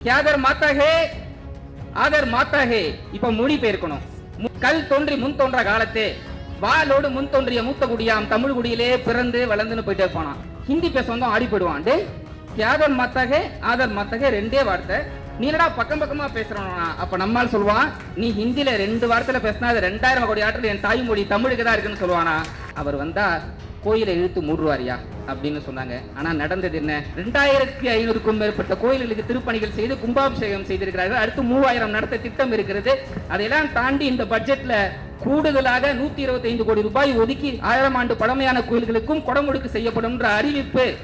Gather மாத்தா ஹே? Author மாத்தா ஹே? இப்ப மொழி பெயர்க்கணும். மு- கல் தோன்றி முன் தோன்ற காலத்தே வாலோடு முன் தோன்றிய மூத்த குடியாம் தமிழ் குடியிலே பிறந்து வளர்ந்துன்னு போயிட்டே போனான். ஹிந்தி பேச வந்து ஆடி போயிடுவான். டே கியாதர் மாத்தாகே ஆதர் மாத்தாகே ரெண்டே வார்த்தை. நீ என்னடா பக்கம் பக்கமா பேசுறவனா அப்ப நம்மால் சொல்லுவான் நீ ஹிந்தியில ரெண்டு வார்த்தையில பேசினா அது ரெண்டாயிரம் கோடி ஆற்றல் என் தாய்மொழி தமிழுக்கு தான் இருக்குன்னு சொல்லுவானா அவர் வந்தா கோயிலை இழுத்து மூடுவாரியா? அப்படின்னு சொன்னாங்க. ஆனால் நடந்தது என்ன? ரெண்டாயிரத்தி ஐநூறுக்கும் மேற்பட்ட கோயில்களுக்கு திருப்பணிகள் செய்து கும்பாபிஷேகம் செய்திருக்கிறார்கள். அடுத்து மூவாயிரம் நடத்த திட்டம் இருக்கிறது. அதையெல்லாம் தாண்டி இந்த பட்ஜெட்ல கூடுதலாக நூத்தி இருபத்தி ஐந்து கோடி ரூபாய் ஒதுக்கி ஆயிரம் ஆண்டு பழமையான கோயில்களுக்கும் கொடமுடுக்கு செய்யப்படும் என்ற அறிவிப்பு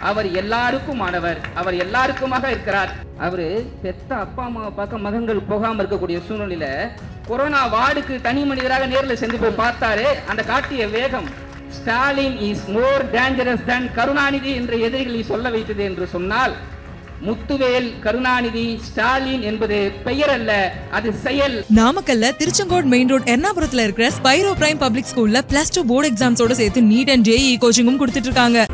அவர் எல்லாருக்கும் ஆனவர் அவர் எல்லாருக்குமாக இருக்கிறார். அவரு பெத்த அப்பா அம்மாவை பார்க்க மகன்கள் போகாம இருக்கக்கூடிய சூழ்நிலையில கொரோனா வார்டுக்கு தனி மனிதராக நேரில் சென்று போய் பார்த்தாரு. அந்த காட்டிய வேகம் Stalin is more dangerous than Karunanidhi என்ற எதிரிகளை சொல்ல வைத்தது என்று சொன்னால் முத்துவேல் கருணாநிதி ஸ்டாலின் என்பது பெயர் அல்ல அது செயல். நாமக்கல்ல திருச்செங்கோடு மெயின் ரோட் எர்ணாபுரத்துல இருக்கிற ஸ்பைரோ பிரைம் பப்ளிக் ஸ்கூல்ல பிளஸ் டூ போர்டு எக்ஸாம்ஸோட சேர்த்து நீட் அண்ட் ஜேஇ கோச்சிங்கும் கொடுத்துட்டு இருக்காங்க.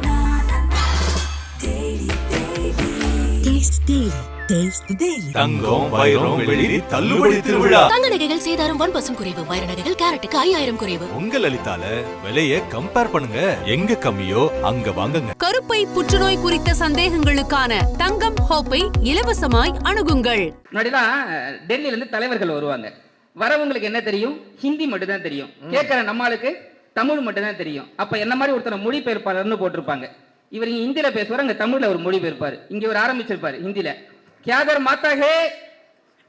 தங்கம் வைரம் வெளிரி தள்ளுபடி திருவிழா. தங்க நகைகள் சேதாரம் ஒன் பர்சன்ட் குறைவு. வைர நகைகள் கேரட்டுக்கு ஐயாயிரம் குறைவு. உங்க லலிதால விலைய கம்பேர் பண்ணுங்க. எங்க கம்மியோ அங்க வாங்குங்க. கருப்பை புற்றுநோய் குறித்த சந்தேகங்களுக்கான தங்கம் ஹோப்பை இலவசமாய் அணுகுங்கள். முன்னாடிலாம் டெல்லியில இருந்து தலைவர்கள் வருவாங்க. வரவங்களுக்கு என்ன தெரியும்? ஹிந்தி மட்டும் தான் தெரியும் கேட்கிற நம்மளுக்கு தமிழ் மட்டும் தான் தெரியும். அப்ப என்ன மாதிரி ஒருத்தர் மொழிபெயர்ப்பாளர்னு போட்டிருப்பாங்க. இவர் இங்க ஹிந்தில பேசுவார் அங்க தமிழ்ல ஒரு மொழிபெயர்ப்பாரு. இங்க ஒரு ஆரம்பிச்சிருப்பாரு ஹிந்தில கேதர் மாத்தா ஹே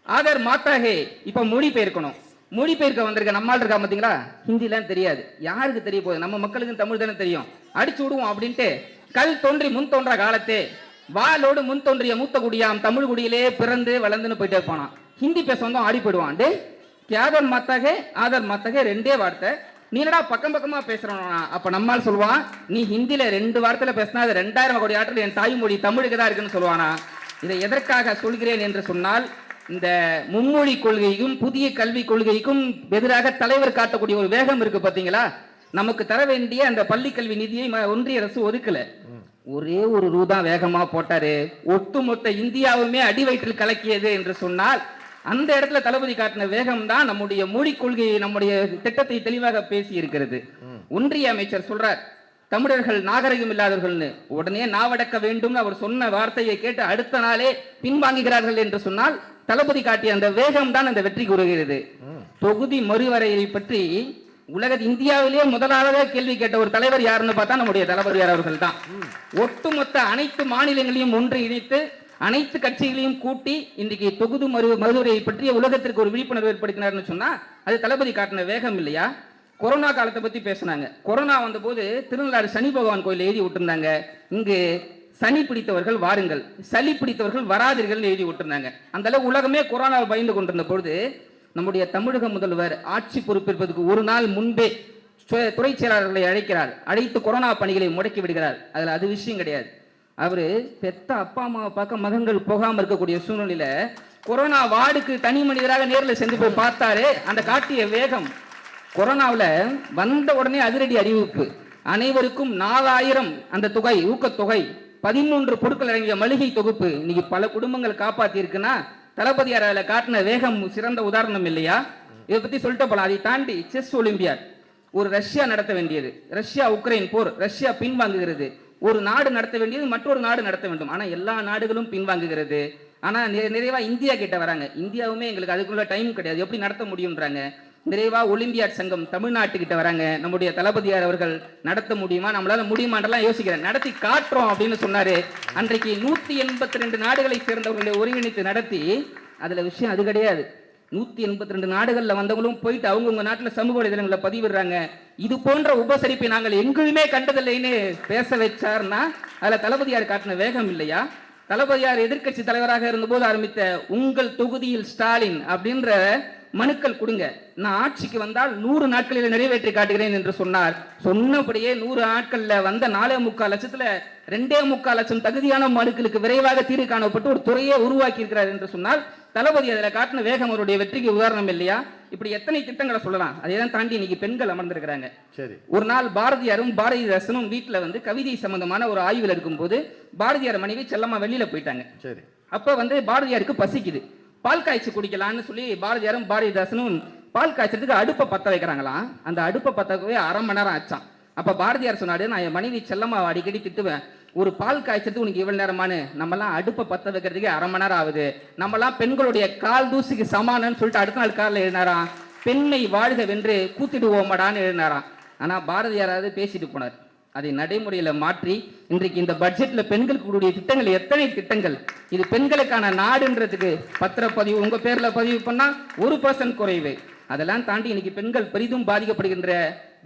ஆதர் மாத்தா ஹே. இப்போ மொழி பெயர்க்கணும் மொழி பெயர்க்க வந்திருக்க நம்மால் இருக்கா பார்த்தீங்களா ஹிந்திலாம் தெரியாது. யாருக்கு தெரிய போகுது? நம்ம மக்களுக்கு தமிழ் தானே தெரியும். அடிச்சு விடுவோம் அப்படின்ட்டு கல் தோன்றி முன் தோன்ற காலத்தே வாளோடு முன் தோன்றிய மூத்த குடியாம் தமிழ் குடியிலே பிறந்து வளர்ந்துன்னு போயிட்டே போனான். ஹிந்தி பேச வந்தோம் ஆடி போயிடுவான். டே கியாதர் மாத்தகே ஆதர் மாத்தகே ரெண்டே வார்த்தை. நீ என்னடா பக்கம் பக்கமா பேசுறவனா அப்ப நம்மால் சொல்லுவான் நீ ஹிந்தியில ரெண்டு வார்த்தையில பேசினா அது ரெண்டாயிரம் கோடி ஆற்றல் என் தாய்மொழி தமிழுக்கு தான் இருக்குன்னு சொல்லுவானா இதை எதற்காக சொல்கிறேன் என்று சொன்னால் இந்த மும்மொழி கொள்கைக்கும் புதிய கல்விக் கொள்கைக்கும் எதிராக தலைவர் காட்டக்கூடிய ஒரு வேகம் இருக்கு பாத்தீங்களா நமக்கு தர வேண்டிய அந்த பள்ளி கல்வி நிதியை ஒன்றிய அரசு ஒதுக்கல. ஒரே ஒரு ரூ தான் வேகமா போட்டாரு. ஒட்டுமொத்த இந்தியாவுமே அடி வயிற்றில் கலக்கியது என்று சொன்னால் அந்த இடத்துல தளபதி காட்டின வேகம் தான் நம்முடைய மொழி கொள்கையை நம்முடைய திட்டத்தை தெளிவாக பேசி இருக்கிறது. ஒன்றிய அமைச்சர் சொல்றார் தமிழர்கள் நாகரிகம் இல்லாதவர்கள்னு. உடனே நாவடக்க வேண்டும்னு அவர் சொன்ன வார்த்தையை கேட்டு அடுத்த நாளே பின்வாங்குகிறார்கள் என்று சொன்னால் தளபதி காட்டிய அந்த வேகம் தான் அந்த வெற்றி கூறுகிறது. தொகுதி மறுவரையை பற்றி உலக இந்தியாவிலேயே முதலாவதாக கேள்வி கேட்ட ஒரு தலைவர் யாருன்னு பார்த்தா நம்முடைய தளபதியார் அவர்கள் தான் ஒட்டுமொத்த அனைத்து மாநிலங்களையும் ஒன்று இணைத்து அனைத்து கட்சிகளையும் கூட்டி இன்றைக்கு தொகுதி மறு மதுரையை பற்றிய உலகத்திற்கு ஒரு விழிப்புணர்வு ஏற்படுத்தினார்னு சொன்னா அது தளபதி காட்டின வேகம் இல்லையா? கொரோனா காலத்தை பத்தி பேசுனாங்க. கொரோனா வந்தபோது திருநள்ளாறு சனி பகவான் கோயில் எழுதி விட்டுருந்தாங்க. இங்கு சனி பிடித்தவர்கள் வாருங்கள். சளி பிடித்தவர்கள் வராதீர்கள் எழுதி விட்டுருந்தாங்க. அந்த அளவு உலகமே கொரோனாவை பயந்து கொண்டிருந்த பொழுது நம்முடைய தமிழக முதல்வர் ஆட்சி பொறுப்பேற்பதற்கு ஒரு நாள் முன்பே துறை செயலாளர்களை அழைக்கிறார். அழைத்து கொரோனா பணிகளை முடக்கி விடுகிறார். அதில் அது விஷயம் கிடையாது. அவரு பெத்த அப்பா அம்மாவை பார்க்க மகன்கள் போகாமல் இருக்கக்கூடிய சூழ்நிலையில கொரோனா வார்டுக்கு தனி மனிதராக நேரில் சென்று போய் பார்த்தாரு. அந்த காட்டிய வேகம். கொரோனாவில் வந்த உடனே அதிரடி அறிவிப்பு. அனைவருக்கும் நாலாயிரம் அந்த தொகை ஊக்கத்தொகை பதிமூன்று பொருட்கள் அடங்கிய மளிகை தொகுப்பு இன்னைக்கு பல குடும்பங்கள் காப்பாற்றியிருக்குன்னா தளபதி தளபதியார் காட்டின வேகம் சிறந்த உதாரணம் இல்லையா? இதை பத்தி சொல்லிட்டு போலாம். அதை தாண்டி செஸ் ஒலிம்பியாட் ஒரு ரஷ்யா நடத்த வேண்டியது. ரஷ்யா உக்ரைன் போர் ரஷ்யா பின்வாங்குகிறது. ஒரு நாடு நடத்த வேண்டியது மற்றொரு நாடு நடத்த வேண்டும். ஆனால் எல்லா நாடுகளும் பின்வாங்குகிறது. ஆனால் நிறை- இந்தியா கிட்ட வராங்க. இந்தியாவுமே எங்களுக்கு அதுக்குள்ள டைம் கிடையாது. எப்படி நடத்த முடியுன்றாங்க விரைவாக ஒலிம்பியாட் சங்கம் தமிழ்நாட்டுக்கிட்ட வராங்க. நம்முடைய தளபதியார் அவர்கள் நடத்த முடியுமா? நம்மளால முடியுமான்றலாம் யோசிக்கிறேன். நடத்தி காட்டுறோம் அப்படின்னு சொன்னாரு. அன்றைக்கு நூத்தி எண்பத்தி ரெண்டு நாடுகளை சேர்ந்தவர்களை ஒருங்கிணைத்து நடத்தி அதுல விஷயம் அது கிடையாது. நூத்தி எண்பத்தி ரெண்டு நாடுகளில் வந்தவங்களும் போயிட்டு அவங்கவுங்க நாட்டில் சமூக வலைதளங்களை பதிவிடுறாங்க. இது போன்ற உபசரிப்பை நாங்கள் எங்குமே கண்டதில்லைன்னு பேச வச்சார்னா அதில் தளபதியார் காட்டின வேகம் இல்லையா? தளபதியார் எதிர்க்கட்சி தலைவராக இருந்தபோது ஆரம்பித்த உங்கள் தொகுதியில் ஸ்டாலின் அப்படின்ற மனுக்கள் கொடுங்க. நான் ஆட்சிக்கு வந்தால் நூறு நாட்களில் நிறைவேற்றி காட்டுகிறேன் என்று சொன்னார். சொன்னபடியே நூறு நாட்கள்ல வந்த நாலே முக்கால் லட்சத்துல ரெண்டே முக்கால் லட்சம் தகுதியான மனுக்களுக்கு விரைவாக தீர்வு காணப்பட்டு ஒரு துறையே உருவாக்கி இருக்கிறார் என்று சொன்னால் தளபதி அதில் காட்டின வேகம் அவருடைய வெற்றிக்கு உதாரணம் இல்லையா? இப்படி எத்தனை திட்டங்களை சொல்லலாம். அதையெல்லாம் தாண்டி இன்னைக்கு பெண்கள் அமர்ந்திருக்கிறாங்க. சரி. ஒரு நாள் பாரதியாரும் பாரதிதாசனும் வீட்டுல வந்து கவிதை சம்பந்தமான ஒரு ஆய்வில் இருக்கும்போது பாரதியார் மனைவி செல்லம்மா வெளியில போயிட்டாங்க. சரி. அப்ப வந்து பாரதியாருக்கு பசிக்குது. பால் காய்ச்சி குடிக்கலாம்னு சொல்லி பாரதியாரும் பாரதிதாசனும் பால் காய்ச்சறதுக்கு அடுப்பை பற்ற வைக்கிறாங்களாம் அந்த அடுப்பை பற்றவே அரை மணி நேரம் ஆச்சான் அப்போ பாரதியார் சொன்னாரு நான் என் மனைவி செல்லம்மா அடிக்கடி திட்டுவேன். ஒரு பால் காய்ச்சது உனக்கு இவ்வளவு நேரமானு நம்மலாம் அடுப்பை பற்ற வைக்கிறதுக்கே அரை மணி நேரம் ஆகுது. நம்மலாம் பெண்களுடைய கால் தூசிக்கு சமானன்னு சொல்லிட்டு அடுத்த நாள் காலில் எழுதினாராம் பெண்மை வாழ்க வென்று கூத்திடுவோமடான்னு எழுதினாராம் ஆனால் பாரதியாராவது பேசிட்டு போனார். அதை நடைமுறையில மாற்றி இன்றைக்கு இந்த பட்ஜெட்ல பெண்களுக்கு கூடிய திட்டங்கள் எத்தனை திட்டங்கள்? இது பெண்களுக்கான நாடுன்றதுக்கு பத்திரப்பதிவு உங்க பேர்ல பதிவு பண்ணா ஒரு பர்சன்ட் குறைவு. அதெல்லாம் தாண்டி இன்னைக்கு பெண்கள் பெரிதும் பாதிக்கப்படுகின்ற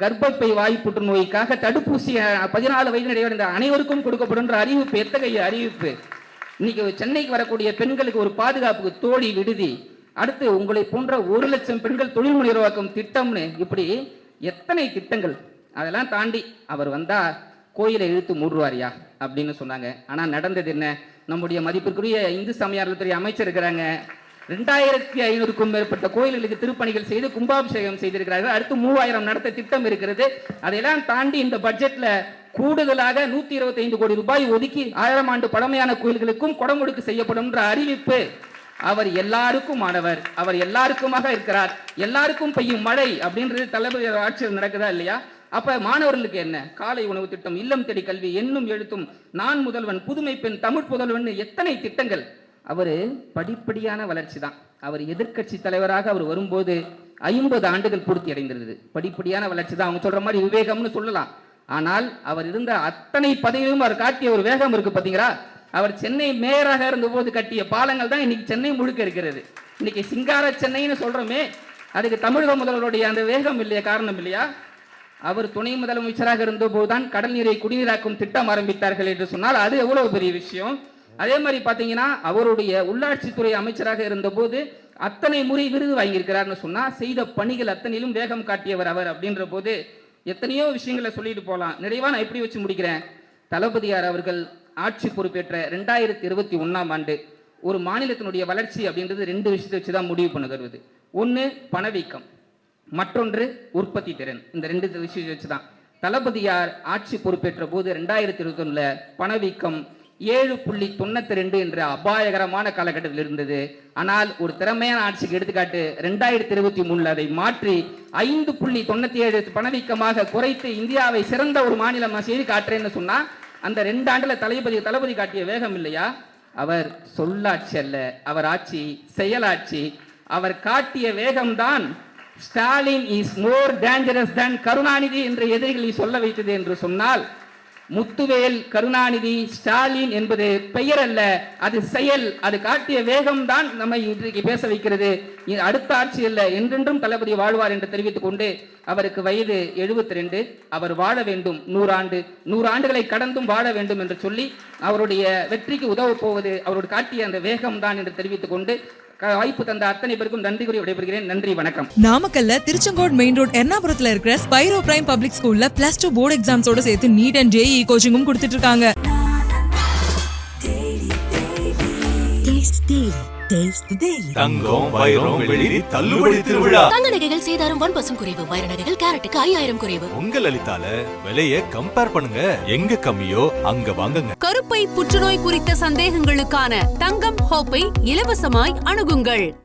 கர்ப்பப்பை வாய் புற்றுநோய்க்காக தடுப்பூசி பதினாலு வயது இடைவெளி அனைவருக்கும் கொடுக்கப்படும் அறிவிப்பு எத்தகைய அறிவிப்பு? இன்னைக்கு சென்னைக்கு வரக்கூடிய பெண்களுக்கு ஒரு பாதுகாப்புக்கு தோழி விடுதி. அடுத்து உங்களை போன்ற ஒரு லட்சம் பெண்கள் தொழில் முனைவோராக்கும் திட்டம்னு இப்படி எத்தனை திட்டங்கள்? அதெல்லாம் தாண்டி அவர் வந்தால் கோயிலை இழுத்து மூடுவாரியா அப்படின்னு சொன்னாங்க. ஆனால் நடந்தது என்ன? நம்முடைய மதிப்பிற்குரிய இந்து சமயத்துறை அமைச்சர் இருக்கிறாங்க. ரெண்டாயிரத்தி ஐநூறுக்கும் மேற்பட்ட கோயில்களுக்கு திருப்பணிகள் செய்து கும்பாபிஷேகம் செய்திருக்கிறார்கள். அடுத்து மூவாயிரம் நடத்த திட்டம் இருக்கிறது. அதையெல்லாம் தாண்டி இந்த பட்ஜெட்ல கூடுதலாக நூத்தி இருபத்தி ஐந்து கோடி ரூபாய் ஒதுக்கி ஆயிரம் ஆண்டு பழமையான கோயில்களுக்கும் கொடமுடுக்கு செய்யப்படும் என்ற அறிவிப்பு அவர் எல்லாருக்கும் ஆனவர் அவர் எல்லாருக்குமாக இருக்கிறார். எல்லாருக்கும் பெய்யும் மழை அப்படின்றது தளபதி ஆட்சியில் நடக்குதா இல்லையா? அப்ப மாணவர்களுக்கு என்ன? காலை உணவு திட்டம் இல்லம் தேடி கல்வி என்னும் எழுத்தும் நான் முதல்வன் புதுமை பெண் தமிழ் புதல்வன் எத்தனை திட்டங்கள்? அவர் படிப்படியான வளர்ச்சி தான். அவர் எதிர்க்கட்சி தலைவராக அவர் வரும்போது ஐம்பது ஆண்டுகள் பூர்த்தி அடைந்திருந்தது. படிப்படியான வளர்ச்சி தான். அவங்க சொல்ற மாதிரி விவேகம்னு சொல்லலாம். ஆனால் அவர் இருந்த அத்தனை பதவியும் அவர் காட்டிய ஒரு வேகம் இருக்கு பாத்தீங்களா? அவர் சென்னை மேயராக இருந்தபோது கட்டிய பாலங்கள் தான் இன்னைக்கு சென்னை முழுக்க இருக்கிறது. இன்னைக்கு சிங்கார சென்னைன்னு சொல்றோமே அதுக்கு தமிழக முதல்வருடைய அந்த வேகம் இல்லையா காரணம் இல்லையா? அவர் துணை முதலமைச்சராக இருந்தபோது தான் கடல் நீரை குடிநீராக்கும் திட்டம் ஆரம்பித்தார்கள் என்று சொன்னால் அது எவ்வளவு பெரிய விஷயம்? அதே மாதிரி பார்த்தீங்கன்னா அவருடைய உள்ளாட்சித்துறை அமைச்சராக இருந்தபோது அத்தனை முறை விருது வாங்கியிருக்கிறார்னு சொன்னால் செய்த பணிகள் அத்தனையிலும் வேகம் காட்டியவர் அவர் அப்படின்ற போது எத்தனையோ விஷயங்களை சொல்லிட்டு போகலாம் நிறைவா நான் எப்படி வச்சு முடிக்கிறேன்? தளபதியார் அவர்கள் ஆட்சி பொறுப்பேற்ற ரெண்டாயிரத்தி இருபத்தி ஒன்றாம் ஆண்டு ஒரு மாநிலத்தினுடைய வளர்ச்சி அப்படின்றது ரெண்டு விஷயத்தை வச்சு தான் முடிவு பண்ணுகிறது ஒன்று பணவீக்கம். மற்றொன்று உற்பத்தி திறன். இந்த ரெண்டு விஷயம் வச்சு தான் தளபதியார் ஆட்சி பொறுப்பேற்ற போது ரெண்டாயிரத்தி இருபத்தி பணவீக்கம் ஏழு புள்ளி தொண்ணூத்தி ரெண்டு என்ற அபாயகரமான காலகட்டத்தில் இருந்தது. ஆனால் ஒரு திறமையான ஆட்சிக்கு எடுத்துக்காட்டு ரெண்டாயிரத்தி இருபத்தி மூணுல அதை மாற்றி ஐந்து புள்ளி தொண்ணூத்தி ஏழு பணவீக்கமாக குறைத்து இந்தியாவை சிறந்த ஒரு மாநிலம் செய்து காட்டுறேன்னு சொன்னா அந்த ரெண்டு ஆண்டுல தளபதி தளபதி காட்டிய வேகம் இல்லையா? அவர் சொல்லாட்சி அல்ல. அவர் ஆட்சி செயலாட்சி. அவர் காட்டிய வேகம்தான் Stalin is more dangerous than Karunanidhi என்று எதிரிகளை சொல்ல வைத்தது என்று சொன்னால் முத்துவேல் கருணாநிதி ஸ்டாலின் என்பது பெயர் அல்ல அது செயல் அது காட்டிய வேகம்தான் நம்மை இன்றைக்கு பேச வைக்கிறது. அடுத்த ஆட்சி அல்ல என்றென்றும் தளபதி வாழ்வார் என்று தெரிவித்துக் கொண்டு அவருக்கு வயது 72 ரெண்டு அவர் வாழ வேண்டும் நூறாண்டு நூறு ஆண்டுகளை கடந்தும் வாழ வேண்டும் என்று சொல்லி அவருடைய வெற்றிக்கு உதவப் போவது அவருடைய காட்டிய அந்த வேகம்தான் என்று தெரிவித்துக் கொண்டு வாய்ப்பு தந்த அத்தனை பேருக்கும் நன்றி கூறி விடைபெறுகிறேன். நன்றி வணக்கம். நாமக்கல்ல திருச்செங்கோடு மெயின் ரோட் எர்ணாபுரத்துல இருக்கிற ஸ்பைரோ பிரைம் பப்ளிக் ஸ்கூல்ல பிளஸ் டூ போர்டு எக்ஸாம்ஸோட சேர்த்து நீட் அண்ட் ஜேஇ கோச்சிங்கும் கொடுத்துட்டு இருக்காங்க. தங்கம் வைரம் வெள்ளி தள்ளுபடி திருவிழா. தங்க நகைகள் சேதாரம் ஒன் பர்சன்ட் குறைவு. வைர நகைகள் கேரட்டுக்கு ஐயாயிரம் குறைவு. உங்க லலிதால விலைய கம்பேர் பண்ணுங்க. எங்க கம்மியோ அங்க வாங்குங்க. கருப்பை புற்றுநோய் குறித்த சந்தேகங்களுக்கான தங்கம் ஹோப்பை இலவசமாய் அணுகுங்கள்.